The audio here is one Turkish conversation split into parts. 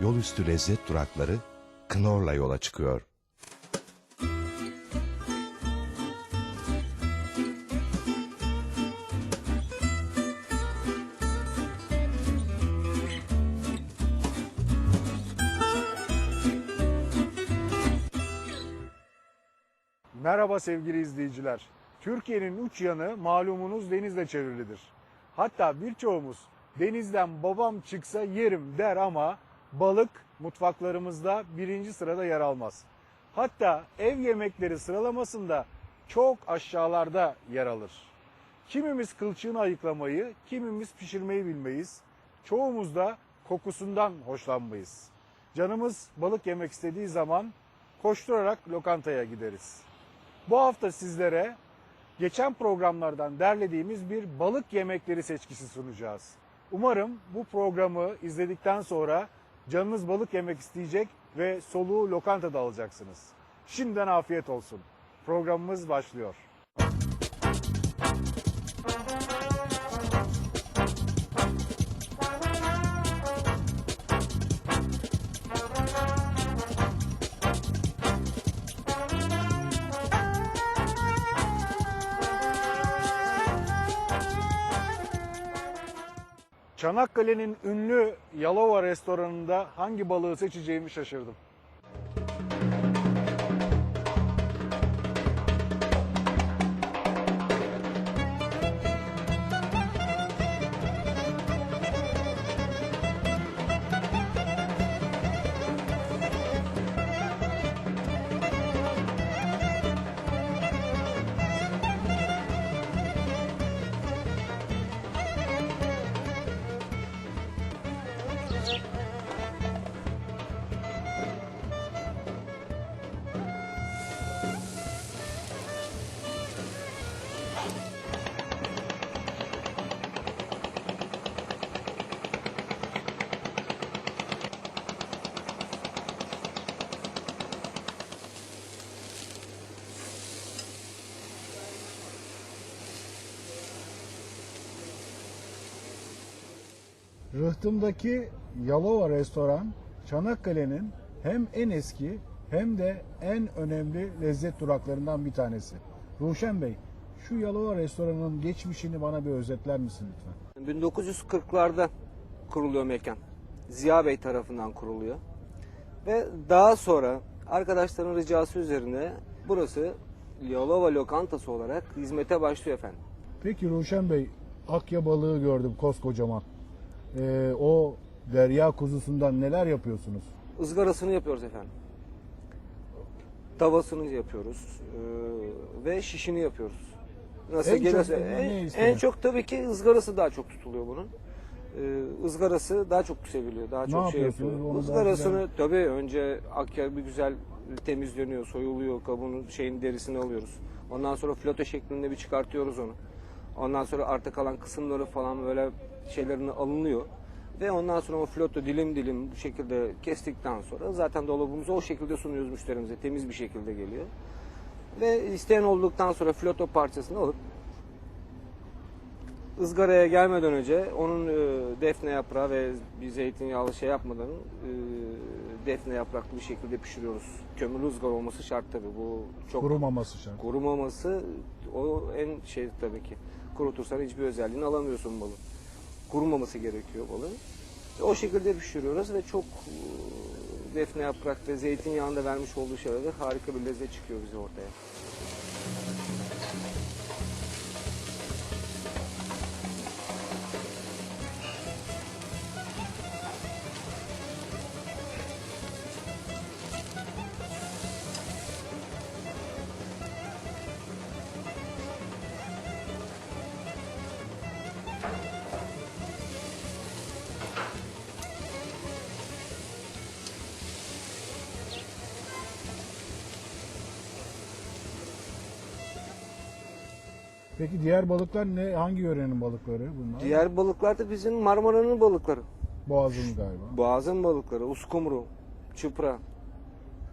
yolüstü lezzet durakları Knorr'la yola çıkıyor. Merhaba sevgili izleyiciler. Türkiye'nin uç yanı malumunuz denizle çevrilidir. Hatta birçoğumuz denizden babam çıksa yerim der ama balık mutfaklarımızda birinci sırada yer almaz. Hatta ev yemekleri sıralamasında çok aşağılarda yer alır. Kimimiz kılçığını ayıklamayı, kimimiz pişirmeyi bilmeyiz. Çoğumuz da kokusundan hoşlanmayız. Canımız balık yemek istediği zaman koşturarak lokantaya gideriz. Bu hafta sizlere geçen programlardan derlediğimiz bir balık yemekleri seçkisi sunacağız. Umarım bu programı izledikten sonra canınız balık yemek isteyecek ve soluğu lokantada alacaksınız. Şimdiden afiyet olsun. Programımız başlıyor. Çanakkale'nin ünlü Yalova restoranında hangi balığı seçeceğimi şaşırdım. Rıhtımdaki Yalova restoran Çanakkale'nin hem en eski hem de en önemli lezzet duraklarından bir tanesi. Ruşen Bey, şu Yalova restoranın geçmişini bana bir özetler misin lütfen? 1940'larda kuruluyor mekan. Ziya Bey tarafından kuruluyor. Ve daha sonra arkadaşların ricası üzerine burası Yalova lokantası olarak hizmete başlıyor efendim. Peki Ruşen Bey, akya balığı gördüm koskocaman. Ee, o derya kuzusundan neler yapıyorsunuz? Izgarasını yapıyoruz efendim. Tavasını yapıyoruz ee, ve şişini yapıyoruz. Nasıl En çok gelirse ne- ne en, en çok tabii ki ızgarası daha çok tutuluyor bunun. Ee, ızgarası daha çok seviliyor. Daha çok şey yapıyor. Izgarasını tabii önce akya bir güzel temizleniyor, soyuluyor, kabuğunun şeyin derisini alıyoruz. Ondan sonra floto şeklinde bir çıkartıyoruz onu. Ondan sonra arta kalan kısımları falan böyle şeylerini alınıyor. Ve ondan sonra o floto dilim dilim bu şekilde kestikten sonra zaten dolabımıza o şekilde sunuyoruz müşterimize. Temiz bir şekilde geliyor. Ve isteyen olduktan sonra floto parçasını alıp ızgaraya gelmeden önce onun e, defne yaprağı ve bir zeytinyağlı şey yapmadan e, defne yapraklı bir şekilde pişiriyoruz. Kömürlü ızgara olması şart tabii. Bu çok Kurumaması şart. Kurumaması o en şey tabii ki. Kurutursan hiçbir özelliğini alamıyorsun balın. Kurumaması gerekiyor balın. O şekilde pişiriyoruz ve çok e, defne yaprak ve zeytinyağında vermiş olduğu şeylerle harika bir lezzet çıkıyor bize ortaya. Peki diğer balıklar ne? Hangi yörenin balıkları bunlar? Diğer balıklar da bizim Marmara'nın balıkları. Boğazın galiba. Boğazın balıkları, uskumru, çıpra,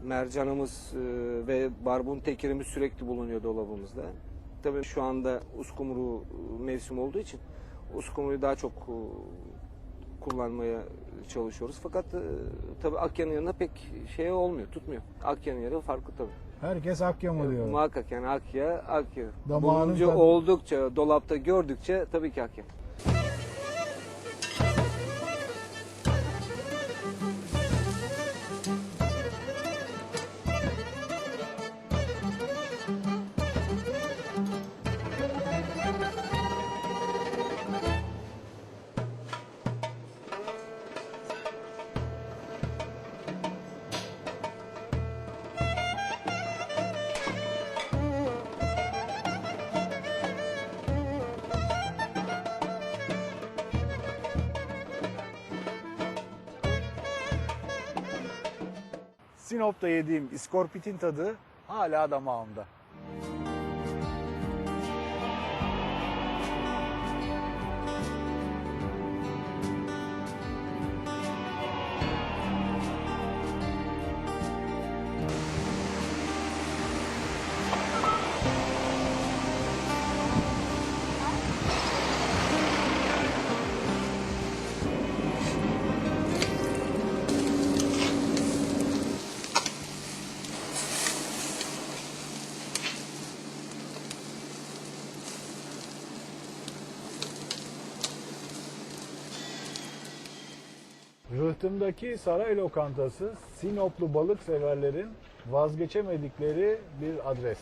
mercanımız e, ve barbun tekirimiz sürekli bulunuyor dolabımızda. Tabii şu anda uskumru e, mevsim olduğu için uskumruyu daha çok e, kullanmaya çalışıyoruz. Fakat tabii Akya'nın yanında pek şey olmuyor, tutmuyor. Akya'nın yeri farklı tabii. Herkes Akya mı diyor? Muhakkak yani Akya, Akya. Damağının Bulunca tadı- oldukça, dolapta gördükçe tabii ki Akya. Sinop'ta yediğim iskorpitin tadı hala damağımda. Rıhtımdaki saray lokantası Sinoplu balık severlerin vazgeçemedikleri bir adres.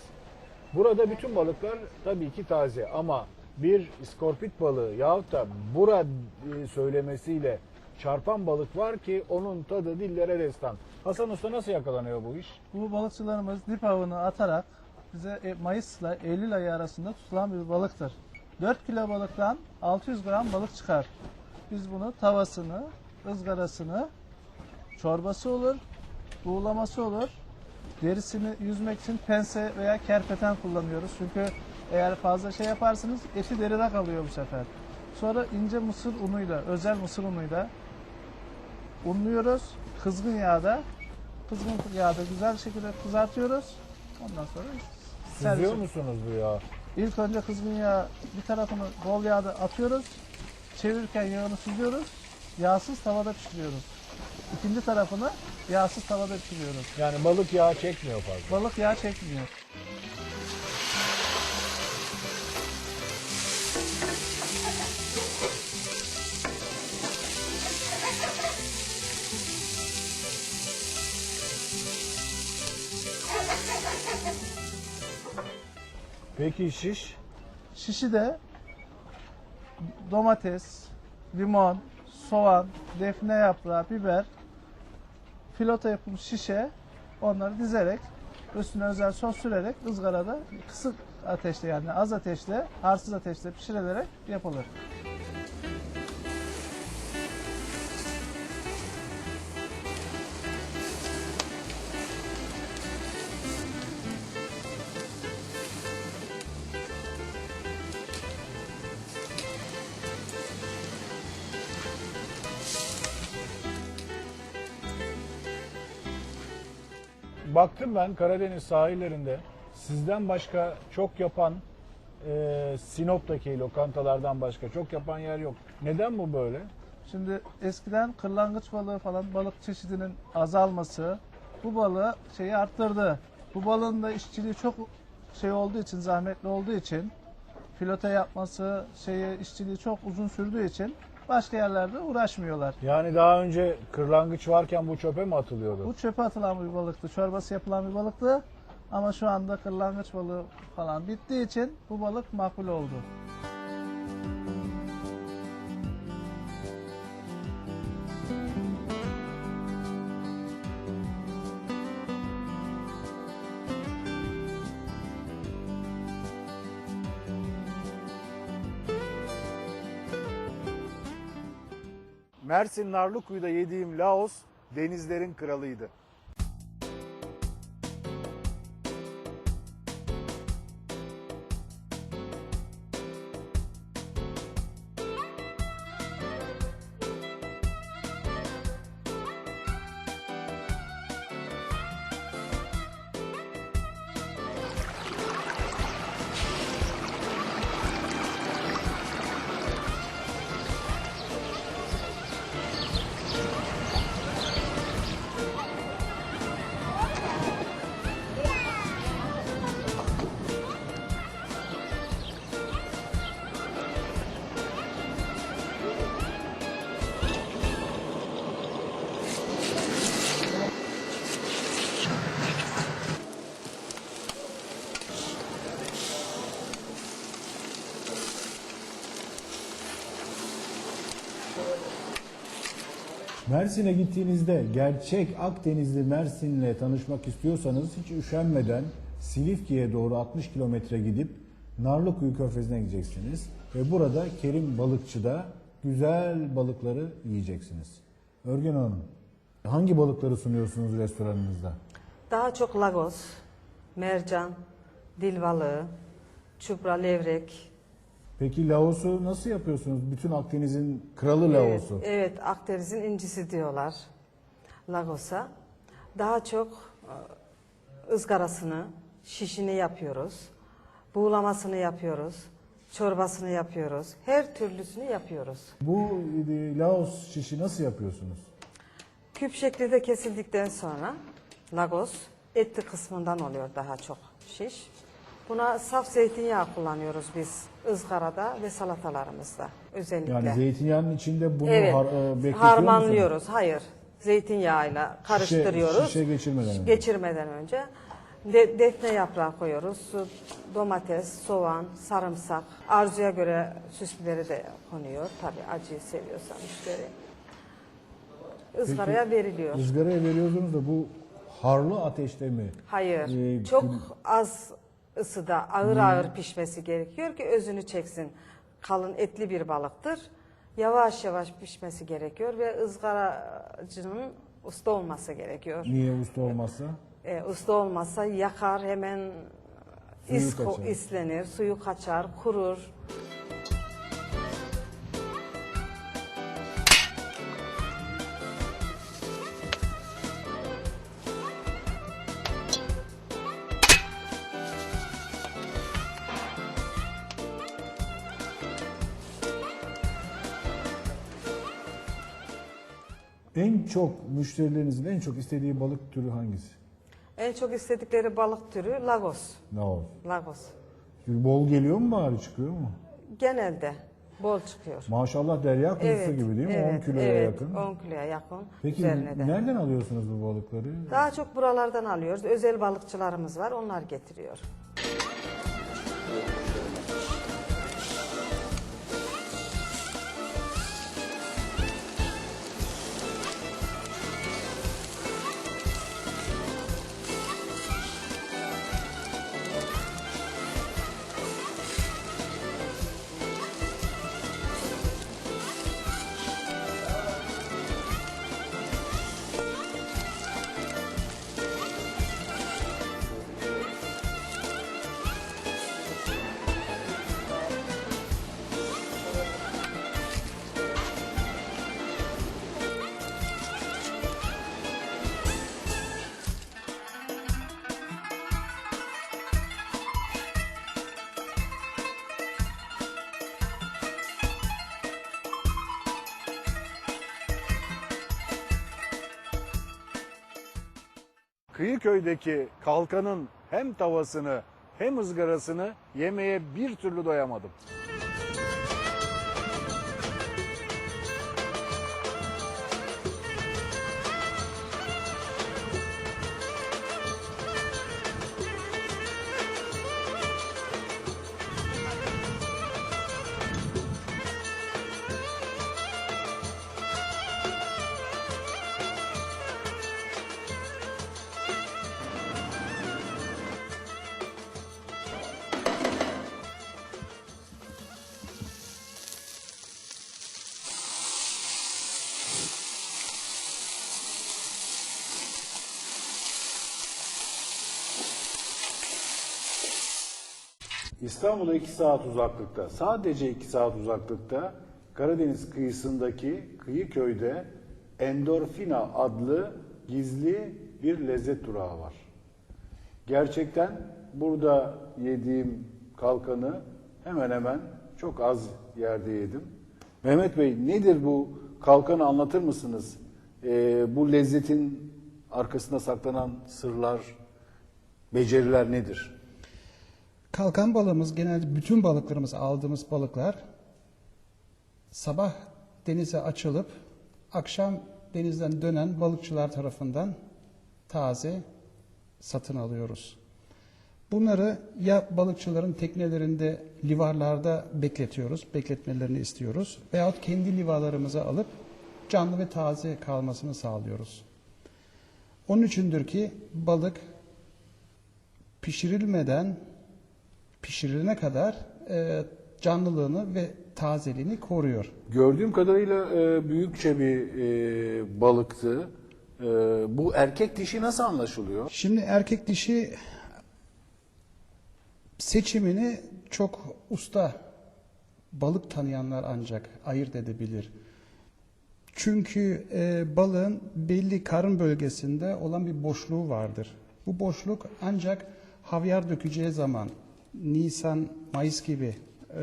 Burada bütün balıklar tabii ki taze ama bir iskorpit balığı yahut da bura e, söylemesiyle çarpan balık var ki onun tadı dillere destan. Hasan Usta nasıl yakalanıyor bu iş? Bu balıkçılarımız dip avını atarak bize e, Mayıs'la Eylül ayı arasında tutulan bir balıktır. 4 kilo balıktan 600 gram balık çıkar. Biz bunu tavasını, ızgarasını, çorbası olur, buğulaması olur. Derisini yüzmek için pense veya kerpeten kullanıyoruz. Çünkü eğer fazla şey yaparsınız eti deride kalıyor bu sefer. Sonra ince mısır unuyla, özel mısır unuyla unluyoruz. Kızgın yağda kızgın yağda güzel şekilde kızartıyoruz. Ondan sonra servis Süzüyor musunuz bu ya? İlk önce kızgın yağ bir tarafını bol yağda atıyoruz. Çevirirken yağını süzüyoruz. Yağsız tavada pişiriyoruz. İkinci tarafını yağsız tavada pişiriyoruz. Yani balık yağı çekmiyor fazla. Balık yağ çekmiyor. Peki şiş? Şişi de domates, limon, soğan, defne yaprağı, biber, filota yapılmış şişe onları dizerek üstüne özel sos sürerek ızgarada kısık ateşte yani az ateşte, arsız ateşte pişirilerek yapılır. Baktım ben Karadeniz sahillerinde sizden başka çok yapan e, Sinop'taki lokantalardan başka çok yapan yer yok. Neden bu böyle? Şimdi eskiden kırlangıç balığı falan balık çeşidinin azalması bu balığı şeyi arttırdı. Bu balığın da işçiliği çok şey olduğu için, zahmetli olduğu için filota yapması, şeyi işçiliği çok uzun sürdüğü için başka yerlerde uğraşmıyorlar. Yani daha önce kırlangıç varken bu çöpe mi atılıyordu? Bu çöpe atılan bir balıktı, çorbası yapılan bir balıktı. Ama şu anda kırlangıç balığı falan bittiği için bu balık makbul oldu. Mersin Narlıkuyu'da yediğim Laos denizlerin kralıydı. Mersin'e gittiğinizde gerçek Akdenizli Mersin'le tanışmak istiyorsanız hiç üşenmeden Silifke'ye doğru 60 kilometre gidip Narlıkuyu Körfezi'ne gideceksiniz. Ve burada Kerim Balıkçı'da güzel balıkları yiyeceksiniz. Örgen Hanım, hangi balıkları sunuyorsunuz restoranınızda? Daha çok lagos, mercan, dil balığı, çupra, levrek. Peki Laos'u nasıl yapıyorsunuz? Bütün Akdeniz'in kralı Laos'u. Evet, evet, Akdeniz'in incisi diyorlar lagosa. Daha çok e, ızgarasını, şişini yapıyoruz. Buğulamasını yapıyoruz. Çorbasını yapıyoruz. Her türlüsünü yapıyoruz. Bu e, Laos şişi nasıl yapıyorsunuz? Küp şeklinde kesildikten sonra lagos etli kısmından oluyor daha çok şiş. Buna saf zeytinyağı kullanıyoruz biz ızgarada ve salatalarımızda özellikle. Yani zeytinyağının içinde bunu evet, har, e, bekletiyor harmanlıyoruz. musunuz? Hayır. Zeytinyağıyla karıştırıyoruz. şişe geçirmeden önce. Geçirmeden önce. De- defne yaprağı koyuyoruz. Domates, soğan, sarımsak. Arzuya göre süs biberi de konuyor. Tabii acıyı seviyorsa müşteri. Izgaraya veriliyor. Izgaraya veriyorsunuz da bu harlı ateşte mi? Hayır. Ee, çok az ısıda ağır ağır pişmesi gerekiyor ki özünü çeksin. Kalın etli bir balıktır. Yavaş yavaş pişmesi gerekiyor ve ızgaracının usta olması gerekiyor. Niye usta olmazsa? Ee, usta olmazsa yakar hemen Suyu is, kaçar. islenir, suyu kaçar, kurur. En çok müşterilerinizin en çok istediği balık türü hangisi? En çok istedikleri balık türü lagos. Laos. Lagos. Çünkü bol geliyor mu bari çıkıyor mu? Genelde bol çıkıyor. Maşallah derya kuzusu gibi değil mi? 10 kiloya evet, yakın. 10 kiloya yakın. Peki üzerine de. nereden alıyorsunuz bu balıkları? Daha çok buralardan alıyoruz. Özel balıkçılarımız var. Onlar getiriyor. Kıyıköy'deki kalkanın hem tavasını hem ızgarasını yemeye bir türlü doyamadım. İstanbul'a 2 saat uzaklıkta, sadece 2 saat uzaklıkta Karadeniz kıyısındaki Kıyıköy'de Endorfina adlı gizli bir lezzet durağı var. Gerçekten burada yediğim kalkanı hemen hemen çok az yerde yedim. Mehmet Bey nedir bu kalkanı anlatır mısınız? Ee, bu lezzetin arkasında saklanan sırlar, beceriler nedir? Kalkan balığımız genelde bütün balıklarımız aldığımız balıklar sabah denize açılıp akşam denizden dönen balıkçılar tarafından taze satın alıyoruz. Bunları ya balıkçıların teknelerinde, livarlarda bekletiyoruz, bekletmelerini istiyoruz. Veyahut kendi livalarımıza alıp canlı ve taze kalmasını sağlıyoruz. Onun içindir ki balık pişirilmeden pişirilene kadar e, canlılığını ve tazeliğini koruyor. Gördüğüm kadarıyla e, büyükçe bir e, balıktı. E, bu erkek dişi nasıl anlaşılıyor? Şimdi erkek dişi seçimini çok usta balık tanıyanlar ancak ayırt edebilir. Çünkü e, balığın belli karın bölgesinde olan bir boşluğu vardır. Bu boşluk ancak havyar dökeceği zaman Nisan, Mayıs gibi e,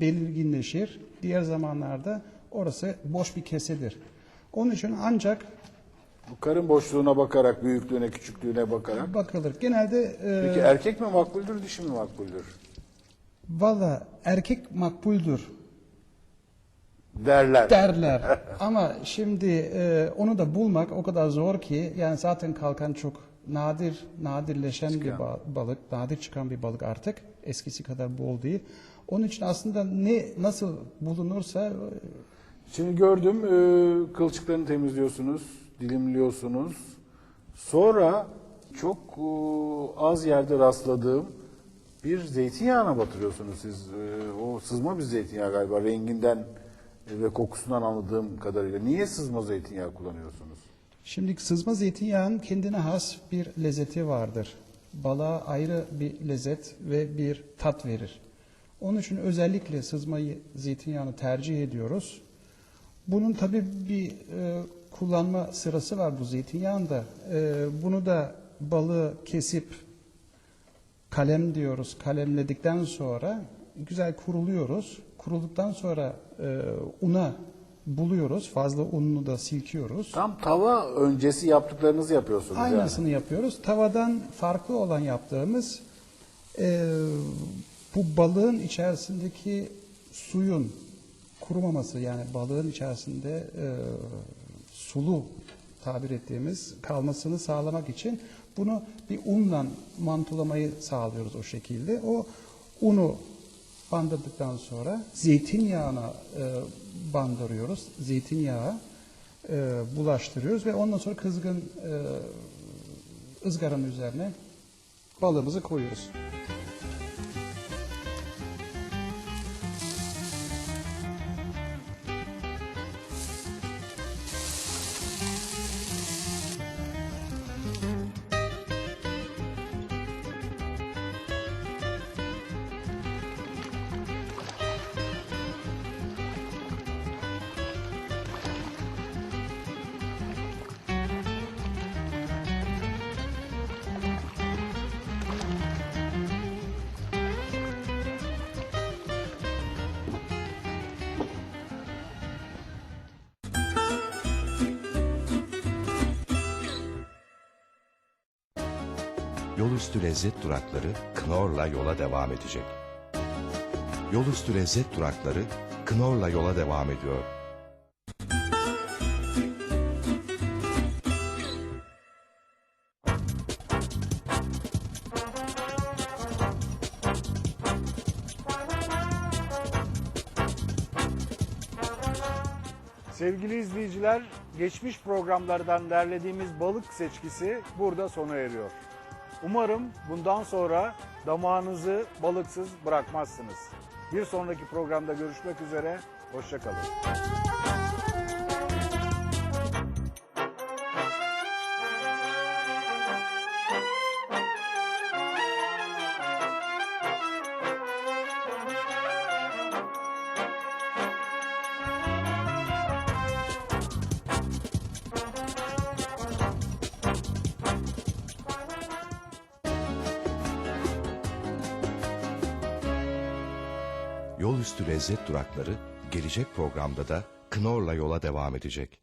belirginleşir. Diğer zamanlarda orası boş bir kesedir. Onun için ancak Bu karın boşluğuna bakarak, büyüklüğüne, küçüklüğüne bakarak. bakılır. Genelde e, Peki erkek mi makbuldür, dişi mi makbuldür? valla erkek makbuldür Derler. derler. Ama şimdi e, onu da bulmak o kadar zor ki yani zaten kalkan çok nadir, nadirleşen bir ba- balık, nadir çıkan bir balık artık. Eskisi kadar bol değil. Onun için aslında ne nasıl bulunursa e, Şimdi gördüm e, kılçıklarını temizliyorsunuz, dilimliyorsunuz. Sonra çok e, az yerde rastladığım bir zeytinyağına batırıyorsunuz siz. E, o sızma bir zeytinyağı galiba renginden ve kokusundan anladığım kadarıyla. Niye sızma zeytinyağı kullanıyorsunuz? Şimdi sızma zeytinyağının kendine has bir lezzeti vardır. Balığa ayrı bir lezzet ve bir tat verir. Onun için özellikle sızma zeytinyağını tercih ediyoruz. Bunun tabi bir e, kullanma sırası var bu zeytinyağında. E, bunu da balığı kesip kalem diyoruz. Kalemledikten sonra güzel kuruluyoruz. Kurulduktan sonra e, una buluyoruz. Fazla ununu da silkiyoruz. Tam tava öncesi yaptıklarınızı yapıyorsunuz. Aynısını yapıyoruz. Tavadan farklı olan yaptığımız e, bu balığın içerisindeki suyun kurumaması yani balığın içerisinde e, sulu tabir ettiğimiz kalmasını sağlamak için bunu bir unla mantolamayı sağlıyoruz o şekilde. O unu bandırdıktan sonra zeytinyağına e, bandırıyoruz. Zeytinyağı e, bulaştırıyoruz ve ondan sonra kızgın e, ızgaranın üzerine balığımızı koyuyoruz. Yolüstü lezzet durakları Knorr'la yola devam edecek. Yolüstü lezzet durakları Knorr'la yola devam ediyor. Sevgili izleyiciler, geçmiş programlardan derlediğimiz balık seçkisi burada sona eriyor. Umarım bundan sonra damağınızı balıksız bırakmazsınız. Bir sonraki programda görüşmek üzere, hoşçakalın. Lezzet durakları gelecek programda da Knorr'la yola devam edecek.